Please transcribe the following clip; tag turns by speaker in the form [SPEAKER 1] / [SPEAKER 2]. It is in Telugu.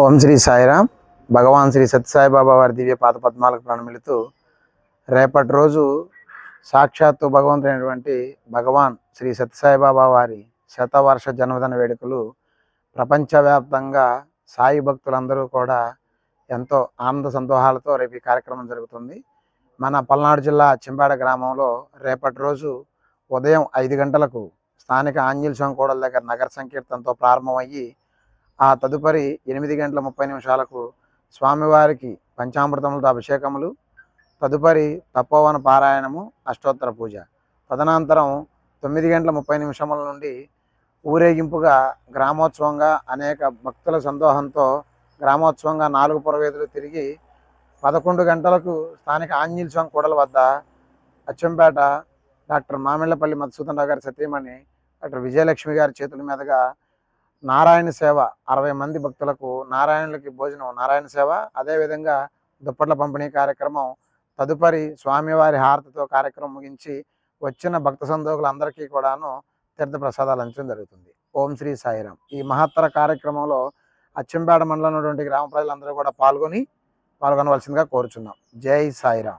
[SPEAKER 1] ఓం శ్రీ సాయిరామ్. భగవాన్ శ్రీ సత్యసాయిబాబా వారి దివ్య పాత పద్మాలకు ప్రణమిలుతూ రేపటి రోజు సాక్షాత్తు భగవంతుడైనటువంటి భగవాన్ శ్రీ సత్యసాయిబాబా వారి శతవర్ష జన్మదిన వేడుకలు ప్రపంచవ్యాప్తంగా సాయి భక్తులందరూ కూడా ఎంతో ఆనంద సంతోహాలతో రేపు ఈ కార్యక్రమం జరుగుతుంది. మన పల్నాడు జిల్లా చింబాడ గ్రామంలో రేపటి రోజు ఉదయం ఐదు గంటలకు స్థానిక ఆంజనేయ స్వామి కోడల దగ్గర నగర సంకీర్తనతో ప్రారంభమయ్యి ఆ తదుపరి ఎనిమిది గంటల ముప్పై నిమిషాలకు స్వామివారికి పంచామృతములతో అభిషేకములు తదుపరి తపోవన పారాయణము అష్టోత్తర పూజ. తదనంతరం తొమ్మిది గంటల ముప్పై నిమిషముల నుండి ఊరేగింపుగా గ్రామోత్సవంగా అనేక భక్తుల సందోహంతో గ్రామోత్సవంగా నాలుగు పురవేదులు తిరిగి పదకొండు గంటలకు స్థానిక ఆంజనేయ స్వామి కూడల వద్ద అచ్చంపేట డాక్టర్ మామిళ్ళపల్లి మధుసూదన్ రావు గారి సతీమణి డాక్టర్ విజయలక్ష్మి గారి చేతుల మీదుగా నారాయణ సేవ అరవై మంది భక్తులకు నారాయణులకి భోజనం నారాయణ సేవ అదేవిధంగా దుప్పట్ల పంపిణీ కార్యక్రమం తదుపరి స్వామివారి హారతితో కార్యక్రమం ముగించి వచ్చిన భక్త సందోగులందరికీ కూడాను తీర్థ ప్రసాదాలు అంచడం జరుగుతుంది. ఓం శ్రీ సాయిరాం ఈ మహత్తర కార్యక్రమంలో అచ్చంపేట మండలం ఉన్నటువంటి గ్రామ ప్రజలందరూ కూడా పాల్గొని పాల్గొనవలసిందిగా కోరుచున్నాం. జై సాయిరాం